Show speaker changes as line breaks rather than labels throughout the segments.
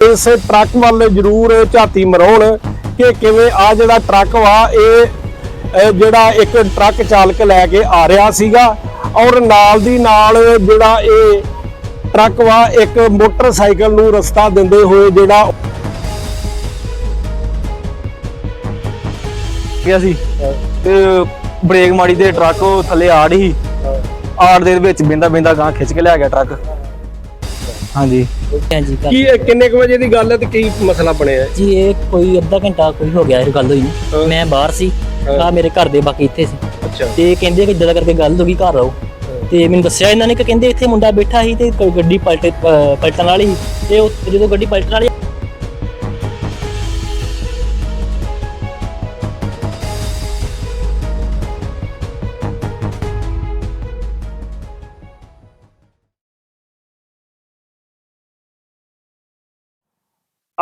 ਇਸ ਟਰੱਕ ਵੱਲ ਜ਼ਰੂਰ ਝਾਤੀ ਮਰਾਉਣ ਕਿ ਕਿਵੇਂ ਆ ਜਿਹੜਾ ਟਰੱਕ ਵਾ ਇਹ ਜਿਹੜਾ ਇੱਕ ਟਰੱਕ ਚਾਲਕ ਲੈ ਕੇ ਆ ਰਿਹਾ ਸੀਗਾ ਔਰ ਨਾਲ ਦੀ ਨਾਲ ਜਿਹੜਾ ਇਹ ਟਰੱਕ ਵਾ ਇੱਕ ਮੋਟਰਸਾਈਕਲ ਨੂੰ ਰਸਤਾ ਦਿੰਦੇ ਹੋਏ ਜਿਹੜਾ
ਗਿਆ ਸੀ। ਤੇ ਬ੍ਰੇਕ ਮਾਰੀ ਤੇ ਟਰੱਕ ਥੱਲੇ ਆੜ ਹੀ ਆੜ ਦੇ ਵਿੱਚ ਬਿੰਦਾ ਬਿੰਦਾ ਗਾਂ ਖਿੱਚ ਕੇ ਲਿਆ ਗਿਆ ਟਰੱਕ। ਹਾਂਜੀ।
ਹਾਂਜੀ ਕਰ-
ਕੀ ਇਹ ਕਿੰਨੇ ਕੁ ਵਜੇ ਦੀ ਗੱਲ ਹੈ ਤੇ ਕੀ ਮਸਲਾ ਬਣਿਆ? ਹੈ?
ਜੀ ਇਹ ਕੋਈ ਅੱਧਾ ਘੰਟਾ ਕੋਈ ਹੋ ਗਿਆ ਇਹ ਗੱਲ ਹੋਈ
ਹਾਂ।
ਨੂੰ ਮੈਂ ਬਾਹਰ ਸੀ ਆ ਮੇਰੇ ਘਰ ਦੇ ਬਾਕੀ ਇੱਥੇ ਸੀ।
ਅੱਛਾ।
ਤੇ ਕਹਿੰਦੇ ਕਿ ਇਦਾਂ ਕਰਕੇ ਗੱਲ ਹੋ ਗਈ ਘਰ ਆਓ। ਤੇ ਮੈਨੂੰ ਦੱਸਿਆ ਇਹਨਾਂ ਨੇ ਕਿ ਕਹਿੰਦੇ ਇੱਥੇ ਮੁੰਡਾ ਬੈਠਾ ਸੀ ਤੇ ਗ- ਗੱਡੀ ਪਲਟ ਪਲਟਣ ਵਾਲੀ ਸੀ। ਤੇ ਉਹ ਜਦੋਂ ਗੱਡੀ ਪਲਟਣ ਵਾਲੀ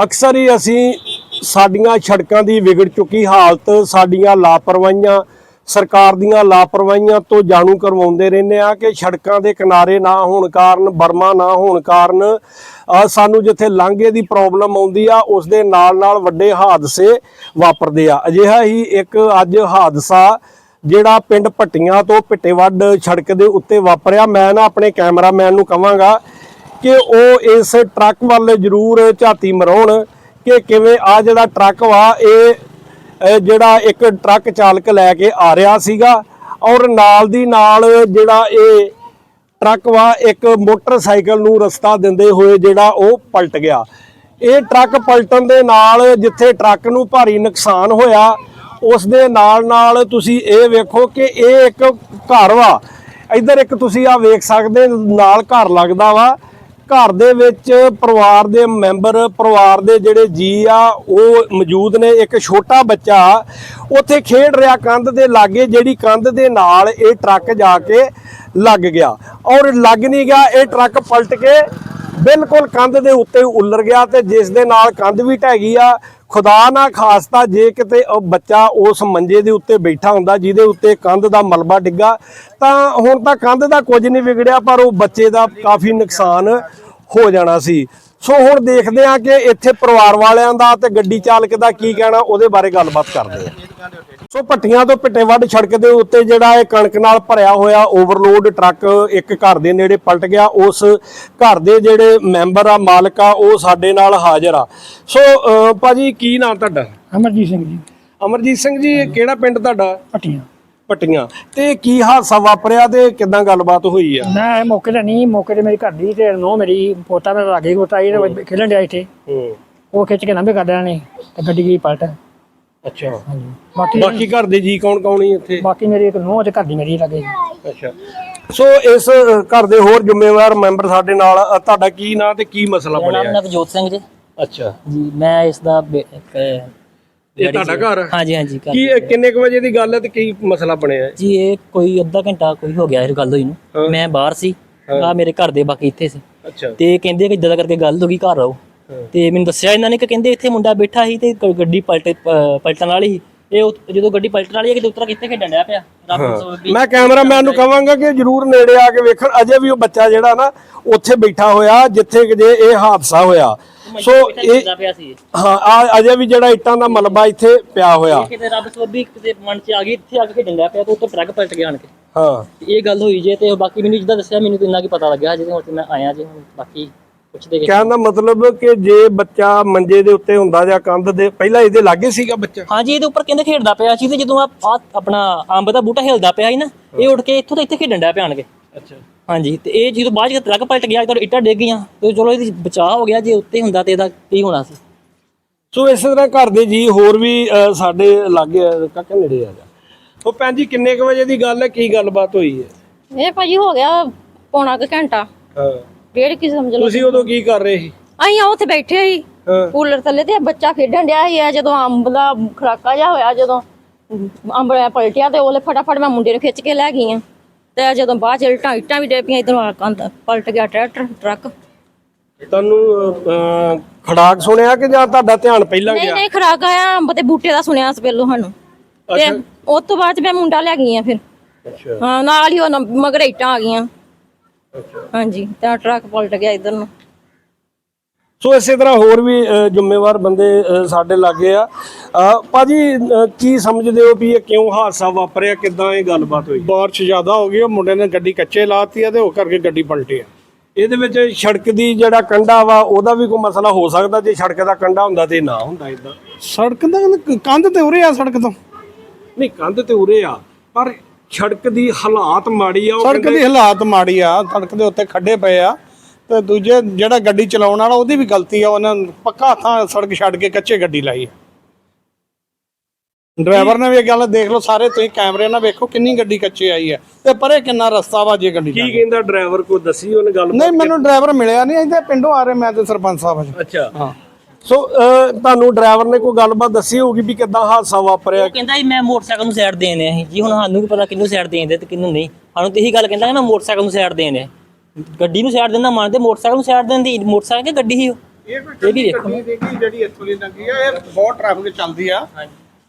ਅਕਸਰ ਹੀ ਅਸੀਂ ਸਾਡੀਆਂ ਸੜਕਾਂ ਦੀ ਵਿਗੜ ਚੁੱਕੀ ਹਾਲਤ, ਸਾਡੀਆਂ ਲਾਪਰਵਾਹੀਆਂ, ਸਰਕਾਰ ਦੀਆਂ ਲਾਪਰਵਾਹੀਆਂ ਤੋਂ ਜਾਣੂ ਕਰਵਾਉਂਦੇ ਰਹਿੰਦੇ ਆ ਕਿ ਸੜਕਾਂ ਦੇ ਕਿਨਾਰੇ ਨਾ ਹੋਣ ਕਾਰਨ, ਬਰਮਾ ਨਾ ਹੋਣ ਕਾਰਨ ਸਾਨੂੰ ਜਿੱਥੇ ਲਾਂਘੇ ਦੀ ਪ੍ਰੋਬਲਮ ਆਉਂਦੀ ਆ ਉਸ ਦੇ ਨਾਲ ਨਾਲ ਵੱਡੇ ਹਾਦਸੇ ਵਾਪਰਦੇ ਆ। ਅਜਿਹਾ ਹੀ ਇੱਕ ਅੱਜ ਹਾਦਸਾ ਜਿਹੜਾ ਪਿੰਡ ਭੱਟੀਆਂ ਤੋਂ ਪਿੱਟੇਵੱਡ ਸੜਕ ਦੇ ਉੱਤੇ ਵਾਪਰਿਆ। ਮੈਂ ਨਾ ਆਪਣੇ ਕੈਮਰਾਮੈਨ ਨੂੰ ਕਹਾਂਗਾ ਕਿ ਉਹ ਇਸ ਟਰੱਕ ਵੱਲ ਜ਼ਰੂਰ ਝਾਤੀ ਮਰਾਉਣ ਕਿ ਕਿਵੇਂ ਆ ਜਿਹੜਾ ਟਰੱਕ ਵਾ, ਇਹ ਜਿਹੜਾ ਇੱਕ ਟਰੱਕ ਚਾਲਕ ਲੈ ਕੇ ਆ ਰਿਹਾ ਸੀਗਾ ਔਰ ਨਾਲ ਦੀ ਨਾਲ ਜਿਹੜਾ ਇਹ ਟਰੱਕ ਵਾ, ਇੱਕ ਮੋਟਰਸਾਈਕਲ ਨੂੰ ਰਸਤਾ ਦਿੰਦੇ ਹੋਏ ਜਿਹੜਾ ਉਹ ਪਲਟ ਗਿਆ। ਇਹ ਟਰੱਕ ਪਲਟਣ ਦੇ ਨਾਲ ਜਿੱਥੇ ਟਰੱਕ ਨੂੰ ਭਾਰੀ ਨੁਕਸਾਨ ਹੋਇਆ, ਉਸ ਦੇ ਨਾਲ ਨਾਲ ਤੁਸੀਂ ਇਹ ਵੇਖੋ ਕਿ ਇਹ ਇੱਕ ਘਰ ਵਾ। ਇੱਧਰ ਇੱਕ ਤੁਸੀਂ ਆ ਵੇਖ ਸਕਦੇ ਨਾਲ ਘਰ ਲੱਗਦਾ ਵਾ। ਘਰ ਦੇ ਵਿੱਚ ਪਰਿਵਾਰ ਦੇ ਮੈਂਬਰ, ਪਰਿਵਾਰ ਦੇ ਜਿਹੜੇ ਜੀ ਆ, ਉਹ ਮੌਜੂਦ ਨੇ। ਇੱਕ ਛੋਟਾ ਬੱਚਾ ਉੱਥੇ ਖੇਡ ਰਿਹਾ ਕੰਧ ਦੇ ਲਾਗੇ, ਜਿਹੜੀ ਕੰਧ ਦੇ ਨਾਲ ਇਹ ਟਰੱਕ ਜਾ ਕੇ ਲੱਗ ਗਿਆ। ਔਰ ਲੱਗ ਨਹੀਂ ਗਿਆ, ਇਹ ਟਰੱਕ ਪਲਟ ਕੇ ਬਿਲਕੁਲ ਕੰਧ ਦੇ ਉੱਤੇ ਉੱਲਰ ਗਿਆ ਤੇ ਜਿਸ ਦੇ ਨਾਲ ਕੰਧ ਵੀ ਢਹਿ ਗਈ ਆ। ਖੁਦਾ ਨਾ ਖਾਸਤਾ ਜੇ ਕਿਤੇ ਉਹ ਬੱਚਾ ਉਸ ਮੰਜੇ ਦੇ ਉੱਤੇ ਬੈਠਾ ਹੁੰਦਾ, ਜਿਹਦੇ ਉੱਤੇ ਕੰਧ ਦਾ ਮਲਬਾ ਡਿੱਗਾ, ਤਾਂ ਹੁਣ ਤਾਂ ਕੰਧ ਦਾ ਕੁਝ ਨਹੀਂ ਵਿਗੜਿਆ, ਪਰ ਉਹ ਬੱਚੇ ਦਾ ਕਾਫੀ ਨੁਕਸਾਨ ਹੋ ਜਾਣਾ ਸੀ। ਸੋ ਹੁਣ ਦੇਖਦੇ ਆ ਕਿ ਇੱਥੇ ਪਰਿਵਾਰ ਵਾਲਿਆਂ ਦਾ ਤੇ ਗੱਡੀ ਚਾਲਕ ਦਾ ਕੀ ਕਹਿਣਾ, ਉਹਦੇ ਬਾਰੇ ਗੱਲਬਾਤ ਕਰਦੇ ਆ ਸੋ ਭੱਟੀਆਂ ਤੋਂ ਪਿੱਟੇਵੱਡ ਸੜਕ ਦੇ ਉੱਤੇ ਜਿਹੜਾ ਇਹ ਕਣਕ ਨਾਲ ਭਰਿਆ ਹੋਇਆ ਓਵਰਲੋਡ ਟਰੱਕ ਇੱਕ ਘਰ ਦੇ ਨੇੜੇ ਪਲਟ ਗਿਆ। ਉਸ ਘਰ ਦੇ ਜਿਹੜੇ ਮੈਂਬਰ ਆ ਮਾਲਕ ਆ ਉਹ ਸਾਡੇ ਨਾਲ ਹਾਜ਼ਰ ਆ। ਸੋ ਭਾਜੀ ਕੀ ਨਾਮ ਤੁਹਾਡਾ?
ਅਮਰਜੀਤ ਸਿੰਘ ਜੀ।
ਅਮਰਜੀਤ ਸਿੰਘ ਜੀ ਇਹ ਕਿਹੜਾ ਪਿੰਡ ਤੁਹਾਡਾ?
ਪਟੀਆਂ
ਭੱਟੀਆਂ ਤੇ ਕੀ ਹਾਦਸਾ ਵਾਪਰਿਆ ਤੇ ਕਿਦਾਂ ਗੱਲਬਾਤ ਹੋਈ ਆ?
ਮੈਂ ਮੌਕੇ ਤੇ ਨਹੀਂ ਮੌਕੇ ਤੇ ਮੇਰੀ ਘਰ ਦੀ ਤੇ ਨੋ ਮੇਰੀ ਪੋਤਾ ਮੇਰਾ ਲਾਗੇ ਪੋਤਾ ਇਹ ਖੇਲਣ ਡਿਆ ਇੱਥੇ। ਉਹ ਖਿੱਚ ਕੇ ਲੰਬੇ ਕਰ ਨੇ ਤੇ ਗੱਡੀ ਗਈ ਪਲਟ।
ਅੱਛਾ।
ਹਾਂਜੀ। ਬਾਕੀ
ਬਾਕੀ ਘਰ ਦੇ ਜੀ ਕੌਣ ਕੌਣ ਹੀ ਇੱਥੇ?
ਬਾਕੀ ਮੇਰੀ ਇੱਕ ਨੋ ਤੇ ਘਰ ਦੀ ਮੇਰੀ ਲੱਗੇ।
ਅੱਛਾ। ਸੋ ਇਸ ਅ, ਘਰ ਦੇ ਹੋਰ ਜ਼ਿੰਮੇਵਾਰ ਮੈਂਬਰ ਸਾਡੇ ਨਾਲ ਅ, ਤੁਹਾਡਾ ਕੀ ਨਾਂ ਤੇ ਕੀ ਮਸਲਾ
ਮੇਰਾ ਨਾਮ
ਬਣਿਆ?
ਨਵਜੋਤ ਸਿੰਘ ਜੀ।
ਅੱਛਾ।
ਜੀ ਮੈਂ ਇਸ ਦਾ ਬੇ- ਇੱਕ
ਇਹ ਤੁਹਾਡਾ ਘਰ?
ਹਾਂਜੀ ਹਾਂਜੀ ਘਰ
ਕੀ ਇਹ ਕਿੰਨੇ ਕੁ ਵਜੇ ਦੀ ਗੱਲ ਹੈ ਤੇ ਕੀ ਮਸਲਾ ਬਣਿਆ
ਜੀ ਇਹ ਕੋਈ ਅੱਧਾ ਘੰਟਾ ਕੋਈ ਹੋ ਗਿਆ ਇਹ ਗੱਲ ਹੋਈ
ਹਾਂ।
ਨੂੰ ਮੈਂ ਬਾਹਰ ਸੀ। ਆ ਮੇਰੇ ਘਰ ਦੇ ਬਾਕੀ ਇੱਥੇ ਸੀ।
ਅੱਛਾ।
ਤੇ ਕਹਿੰਦੇ ਕਿ ਇਦਾਂ ਕਰਕੇ ਗੱਲ ਹੋ ਗਈ ਘਰ ਆਓ। ਤੇ ਮੈਨੂੰ ਦੱਸਿਆ ਇਹਨਾਂ ਨੇ ਕਿ ਕਹਿੰਦੇ ਇੱਥੇ ਮੁੰਡਾ ਬੈਠਾ ਸੀ ਤੇ ਗ- ਗੱਡੀ ਪਲਟ ਪਲਟਣ ਵਾਲੀ ਸੀ। ਇਹ ਜਦੋਂ ਗੱਡੀ ਪਲਟਣ ਵਾਲੀ ਹੈ ਕਿ ਉਤਰਾ ਕਿੱਥੇ ਖੇਡਣ ਡਿਆ ਪਿਆ। ਰੱਬ ਵੀ
ਮੈਂ ਕੈਮਰਾਮੈਨ ਨੂੰ ਕਹਾਂਗਾ ਕਿ ਜਰੂਰ ਨੇੜੇ ਆ ਕੇ ਵੇਖਣ। ਅਜੇ ਵੀ ਉਹ ਬੱਚਾ ਜਿਹੜਾ ਨਾ ਉੱਥੇ ਬੈਠਾ ਹੋਇਆ ਜਿੱਥੇ ਕਿ ਜੇ ਇਹ ਹਾਦਸਾ ਹੋਇਆ। ਸੋ ਇਹ
ਖੇਡਦਾ ਪਿਆ ਸੀ ਇਹ।
ਹਾਂ ਆ ਅਜੇ ਵੀ ਜਿਹੜਾ ਇੱਟਾਂ ਦਾ ਮਲਬਾ ਇੱਥੇ ਪਿਆ ਹੋਇਆ।
ਕਿਤੇ ਰੱਬ ਸੋਭੀ ਕਿਤੇ ਮਨ ਚ ਆ ਗਈ ਇੱਥੇ ਆ ਕੇ ਖੇਡਣ ਡਿਆ ਪਿਆ ਤੇ ਉੱਤੇ ਟਰੱਕ ਪਲਟ ਗਿਆ ਆਣ ਕੇ।
ਹਾਂ।
ਤੇ ਇਹ ਗੱਲ ਹੋਈ ਜੇ ਤੇ ਬਾਕੀ ਮੈਨੂੰ ਜਿੱਦਾਂ ਦੱਸਿਆ ਮੈਨੂੰ ਤਾਂ ਇੰਨਾ ਕੀ ਪਤਾ ਲੱਗਿਆ ਜਿਹਦੇ ਹੁਣ ਤੇ ਮੈਂ ਆਇਆ ਜੇ ਹੁਣ ਬਾਕੀ ਪੁੱਛਦੇ ਗਏ
ਕਹਿਣ ਦਾ ਮਤਲਬ ਕਿ ਜੇ ਬੱਚਾ ਮੰਜੇ ਦੇ ਉੱਤੇ ਹੁੰਦਾ ਜਾਂ ਕੰਧ ਦੇ ਪਹਿਲਾਂ ਇਹਦੇ ਲਾਗੇ ਸੀਗਾ ਬੱਚਾ?
ਹਾਂਜੀ ਇਹਦੇ ਉੱਪਰ ਕਹਿੰਦੇ ਖੇਡਦਾ ਪਿਆ ਸੀ ਤੇ ਜਦੋਂ ਆ ਆ ਆਪਣਾ ਅੰਬ ਦਾ ਬੂਟਾ ਹਿਲਦਾ ਪਿਆ ਸੀ ਨਾ ਇਹ ਉੱਠ ਕੇ ਇੱਥੋਂ ਤੇ ਇੱਥੇ ਖੇਡਣ ਡਿਆ ਪਿਆ ਆਣ ਕੇ
ਅੱਛਾ।
ਹਾਂਜੀ ਤੇ ਇਹ ਜਦੋਂ ਬਾਅਦ ਚ ਟਰੱਕ ਪਲਟ ਗਿਆ ਜਦੋਂ ਇੱਟਾਂ ਡਿੱਗ ਗਈਆਂ ਤੇ ਚਲੋ ਇਹਦੀ ਬਚਾਅ ਹੋ ਗਿਆ ਜੇ ਉੱਤੇ ਹੁੰਦਾ ਤੇ ਇਹਦਾ ਕੀ ਹੋਣਾ ਸੀ?
ਸੋ ਇਸ ਤਰ੍ਹਾਂ ਘਰ ਦੇ ਜੀ ਹੋਰ ਵੀ ਅ, ਸਾਡੇ ਲਾਗੇ ਕਾਕਾ ਨੇੜੇ ਆ ਜਾ। ਉਹ ਭੈਣ ਜੀ ਕਿੰਨੇ ਕੁ ਵਜੇ ਦੀ ਗੱਲ ਹੈ? ਕੀ ਗੱਲਬਾਤ ਹੋਈ ਹੈ?
ਇਹ ਭਾਜੀ ਹੋ ਗਿਆ ਪੌਣਾ ਕੁ ਘੰਟਾ।
ਹਾਂ।
ਡੇਢ ਕੀ ਸਮਝ ਲਓ?
ਤੁਸੀਂ ਉਦੋਂ ਕੀ ਕਰ ਰਹੇ ਸੀ?
ਅਸੀਂ ਉੱਥੇ ਬੈਠੇ ਸੀ ਕੂਲਰ ਥੱਲੇ ਤੇ ਬੱਚਾ ਖੇਡਣ ਡਿਆ ਸੀ ਇਹ ਜਦੋਂ ਅੰਬ ਦਾ ਖੜਾਕਾ ਜਿਹਾ ਹੋਇਆ ਜਦੋਂ ਅੰਬ ਪਲਟਿਆ ਤੇ ਉਹਲੇ ਫਟਾਫਟ ਮੈਂ ਮੁੰਡੇ ਨੂੰ ਖਿੱਚ ਕੇ ਲੈ ਗਈ ਆ। ਤੇ ਜਦੋਂ ਬਾਅਦ ਚ ਇੱਟਾਂ ਇੱਟਾਂ ਵੀ ਡੇ ਪਈਆਂ ਇਧਰੋਂ ਕੰਧ ਪਲਟ ਗਿਆ ਟਰੈਕਟਰ ਟਰੱਕ।
ਤੁਹਾਨੂੰ ਖੜਾਕ ਸੁਣਿਆ ਕਿ ਜਾਂ ਤੁਹਾਡਾ ਧਿਆਨ ਪਹਿਲਾਂ
ਨਹੀਂ
ਗਿਆ?
ਨਹੀਂ ਖੜਾਕ ਆਇਆ ਅੰਬ ਤੇ ਬੂਟੇ ਦਾ ਸੁਣਿਆ ਸੀ ਪਹਿਲੋਂ ਸਾਨੂੰ। ਤੇ ਉਸ ਤੋਂ ਬਾਅਦ ਮੈਂ ਮੁੰਡਾ ਲੈ ਗਈ ਆ ਫਿਰ।
ਅੱਛਾ।
ਹਾਂ ਨਾਲ ਹੀ ਉਹ ਮਗਰ ਇੱਟਾਂ ਆ ਗਈਆਂ। ਹਾਂਜੀ ਤਾਂ ਟਰੱਕ ਪਲਟ ਗਿਆ ਇਧਰ ਨੂੰ।
ਸੋ ਇਸੇ ਤਰ੍ਹਾਂ ਹੋਰ ਵੀ ਜ਼ਿੰਮੇਵਾਰ ਬੰਦੇ ਸਾਡੇ ਲਾਗੇ ਆ। ਭਾਜੀ ਕੀ ਸਮਝਦੇ ਹੋ ਵੀ ਇਹ ਕਿਉਂ ਹਾਦਸਾ ਵਾਪਰਿਆ? ਕਿਦਾਂ ਇਹ ਗੱਲਬਾਤ ਹੋਈ?
ਬਾਰਿਸ਼ ਜ਼ਿਆਦਾ ਹੋ ਗਈ ਉਹ ਮੁੰਡੇ ਨੇ ਗੱਡੀ ਕੱਚੇ ਲਾਤੀ ਆ ਤੇ ਉਹ ਕਰਕੇ ਗੱਡੀ ਪਲਟੀ ਆ।
ਇਹਦੇ ਵਿੱਚ ਸੜਕ ਦੀ ਜਿਹੜਾ ਕੰਡਾ ਵਾ ਉਹਦਾ ਵੀ ਕੋਈ ਮਸਲਾ ਹੋ ਸਕਦਾ? ਜੇ ਸੜਕ ਦਾ ਕੰਡਾ ਹੁੰਦਾ ਤੇ ਨਾ ਹੁੰਦਾ ਇਦਾਂ
ਸੜਕ ਦਾ ਕੰਧ ਤੇ ਉਰੇ ਆ ਸੜਕ ਤੋਂ।
ਨਹੀਂ ਕੰਧ ਤੇ ਉਰੇ ਆ ਪਰ ਸੜਕ ਦੀ ਹਾਲਾਤ ਮਾੜੀ ਆ ਉਹ
ਸੜਕ ਦੀ ਹਾਲਾਤ ਮਾੜੀ ਆ ਸੜਕ ਦੇ ਉੱਤੇ ਖੱਡੇ ਪਏ ਆ ਤੇ ਦੂਜੇ ਜਿਹੜਾ ਗੱਡੀ ਚਲਾਉਣ ਵਾਲਾ ਉਹਦੀ ਵੀ ਗਲਤੀ ਆ ਉਹਨਾਂ ਪੱਕਾ ਥਾਂ ਸੜਕ ਛੱਡ ਕੇ ਕੱਚੇ ਗੱਡੀ ਲਾਈ ਆ। ਡਰਾਈਵਰ ਨੇ ਵੀ ਇਹ ਗੱਲ ਦੇਖ ਲਓ ਸਾਰੇ ਤੁਸੀਂ ਕੈਮਰੇ ਨਾਲ ਵੇਖੋ ਕਿੰਨੀ ਗੱਡੀ ਕੱਚੇ ਆਈ ਹੈ ਤੇ ਪਰੇ ਕਿੰਨਾ ਰਸਤਾ ਵਾ ਜੇ ਗੱਡੀ
ਕੀ। ਕਹਿੰਦਾ ਡਰਾਈਵਰ ਕੋ ਦੱਸੀ ਉਹਨੇ ਗੱਲ
ਨਹੀਂ ਮੈਨੂੰ ਡਰਾਈਵਰ ਮਿਲਿਆ ਨਹੀਂ ਇੱਥੇ ਪਿੰਡੋਂ ਆ ਰਹੇ ਮੈਂ ਤੇ ਸਰਪੰਚ ਸਾਹਿਬ ਜੀ
ਅੱਛਾ।
ਹਾਂ।
ਸੋ ਤੁਹਾਨੂੰ ਡਰਾਈਵਰ ਨੇ ਕੋਈ ਗੱਲਬਾਤ ਦੱਸੀ ਹੋਊਗੀ ਵੀ ਕਿਦਾਂ ਹਾਦਸਾ ਵਾਪਰਿਆ?
ਉਹ ਕਹਿੰਦਾ ਸੀ ਮੈਂ ਮੋਟਰਸਾਈਕਲ ਨੂੰ ਸਾਈਡ ਦੇਣ ਡਿਆ ਸੀ। ਜੀ ਹੁਣ ਸਾਨੂੰ ਕੀ ਪਤਾ ਕਿਹਨੂੰ ਸਾਈਡ ਦੇਣ ਦੇ ਤੇ ਕਿਹਨੂੰ ਨਹੀਂ। ਸਾਨੂੰ ਤੇ ਇਹੀ ਗੱਲ ਕਹਿੰਦਾ ਕਿ ਮੈਂ ਮੋਟਰਸਾਈਕਲ ਨੂੰ ਸਾਈਡ ਦੇਣ ਡਿਆ। ਗੱਡੀ ਨੂੰ ਸਾਈਡ ਦੇਣਾ ਮੰਨਦੇ ਮੋਟਰਸਾਈਕਲ ਨੂੰ ਸਾਈਡ ਦੇਣ ਦੀ ਮੋਟਰਸਾਈਕਲ ਕਿ ਗੱਡੀ ਸੀ ਉਹ? ਇਹ ਵੀ ਦੇਖੋ।
ਜਿਹੜੀ ਇੱਥੋਂ ਦੀ ਲੰਗੀ ਆ ਇਹ ਬਹੁਤ ਟ੍ਰੈਫਿਕ ਚੱਲਦੀ ਆ।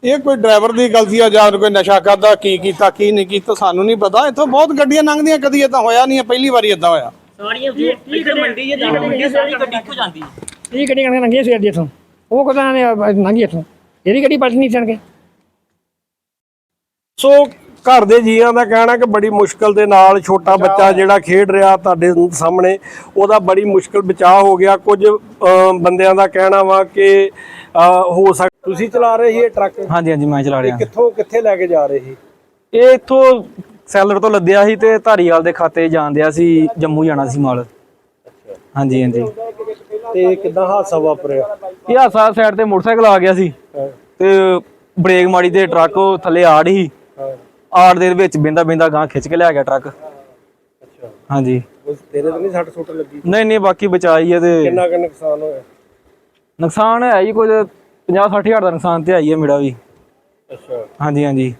ਇਹ ਕੋਈ ਡਰਾਈਵਰ ਦੀ ਗਲਤੀ ਆ ਜਾਂ ਕੋਈ ਨਸ਼ਾ ਕਰਦਾ ਕੀ ਕੀਤਾ ਕੀ ਨਹੀਂ ਕੀਤਾ ਸਾਨੂੰ ਨਹੀਂ ਪਤਾ। ਇੱਥੋਂ ਬਹੁਤ ਗੱਡੀਆਂ ਲੰਘਦੀਆਂ ਕਦੀ ਇਦਾਂ ਹੋਇਆ ਨਹੀਂ ਹੈ ਪਹਿਲੀ ਵਾਰੀ ਇਦਾਂ ਹੋਇਆ।
ਸਾਰੀਆਂ ਮੰਡੀ ਜੇ ਮੰਡੀ ਸਾਰੀ ਗੱਡੀ ਇੱਥੋਂ ਜਾਂਦੀ
ਇਹ ਗੱਡੀ ਕਣਕ ਲੰਘੀ ਸਵੇਰ ਦੀ ਇੱਥੋਂ। ਉਹ ਕਦਾਂ ਨੇ ਲੰਘੀ ਇੱਥੋਂ। ਇਹਦੀ ਗੱਡੀ ਪਲਟ ਨਹੀਂ ਸਣ
ਸੋ ਘਰ ਦੇ ਜੀਆਂ ਦਾ ਕਹਿਣਾ ਕਿ ਬੜੀ ਮੁਸ਼ਕਲ ਦੇ ਨਾਲ ਛੋਟਾ ਬੱਚਾ ਜਿਹੜਾ ਖੇਡ ਰਿਹਾ ਤੁਹਾਡੇ ਸਾਹਮਣੇ ਉਹਦਾ ਬੜੀ ਮੁਸ਼ਕਲ ਬਚਾਅ ਹੋ ਗਿਆ। ਕੁਝ ਬੰਦਿਆਂ ਦਾ ਕਹਿਣਾ ਵਾ ਕਿ ਹੋ ਸਕ ਤੁਸੀਂ ਚਲਾ ਰਹੇ ਸੀ ਇਹ ਟਰੱਕ?
ਹਾਂਜੀ ਹਾਂਜੀ ਮੈਂ ਚਲਾ ਰਿਹਾ।
ਕਿੱਥੋਂ ਕਿੱਥੇ ਲੈ ਕੇ ਜਾ ਰਹੇ ਸੀ?
ਇਹ ਇੱਥੋਂ ਸੈਲਰ ਤੋਂ ਲੱਦਿਆ ਸੀ ਤੇ ਧਾਰੀਵਾਲ ਦੇ ਖਾਤੇ ਜਾਣ ਦਿਆ ਸੀ ਜੰਮੂ ਜਾਣਾ ਸੀ ਮਾਲ। ਹਾਂਜੀ ਹਾਂਜੀ।
ਤੇ ਕਿਦਾਂ ਹਾਦਸਾ ਵਾਪਰਿਆ?
ਇਹ ਹਾਸਾ ਸਾਈਡ ਤੇ ਮੋਟਰਸਾਈਕਲ ਆ ਗਿਆ ਸੀ। ਤੇ ਬ੍ਰੇਕ ਮਾਰੀ ਤੇ ਟਰੱਕ ਉਹ ਥੱਲੇ ਆੜ ਹੀ। ਆੜ ਦੇ ਵਿੱਚ ਬਿੰਦਾ ਬਿੰਦਾ ਗਾਂ ਖਿੱਚ ਕੇ ਲਿਆ ਗਿਆ ਟਰੱਕ।
ਅੱਛਾ।
ਹਾਂਜੀ।
ਤੇਰੇ ਤੇ ਨਹੀਂ ਸੱਟ ਸੁੱਟ ਲੱਗੀ?
ਨਹੀਂ ਨਹੀਂ ਬਾਕੀ ਬਚਾਈ ਹੈ ਤੇ
ਕਿੰਨਾ ਕੁ ਨੁਕਸਾਨ ਹੋਇਆ?
ਨੁਕਸਾਨ ਹੈ ਜੀ ਕੁਝ 50 60 ਹਜ਼ਾਰ ਦਾ ਨੁਕਸਾਨ ਤੇ ਆਈ ਹੈ ਮੇਰਾ ਵੀ।
ਅੱਛਾ।
ਹਾਂਜੀ ਹਾਂਜੀ।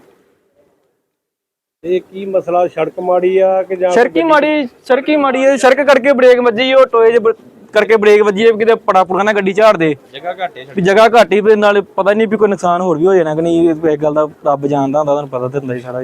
ਇਹ ਕੀ ਮਸਲਾ? ਸੜਕ ਮਾੜੀ ਆ ਕਿ ਜਾਂ
ਸੜਕੀ ਮਾੜੀ ਸੜਕੀ ਮਾੜੀ ਹੈ ਸੜਕ ਕਰਕੇ ਬ੍ਰੇਕ ਵੱਜੀ ਉਹ ਟੋਏ 'ਚ ਕਰਕੇ ਬ੍ਰੇਕ ਵੱਜੀ ਹੈ ਕਿਤੇ ਪੜਾ ਪੁੜਾ ਨਾ ਗੱਡੀ ਝਾੜ ਦੇ। ਜਗ੍ਹਾ ਘਾਟੇ ਵੀ ਜਗ੍ਹਾ ਘਾਟੀ ਵੀ ਨਾਲ ਪਤਾ ਨਹੀਂ ਵੀ ਕੋਈ ਨੁਕਸਾਨ ਹੋਰ ਵੀ ਹੋ ਜਾਣਾ ਕਿ ਨਹੀਂ ਇਹ ਗੱਲ ਦਾ ਰੱਬ ਜਾਣਦਾ ਹੁੰਦਾ ਤੁਹਾਨੂੰ ਪਤਾ ਤੇ ਹੁੰਦਾ ਹੀ ਸਾਰਾ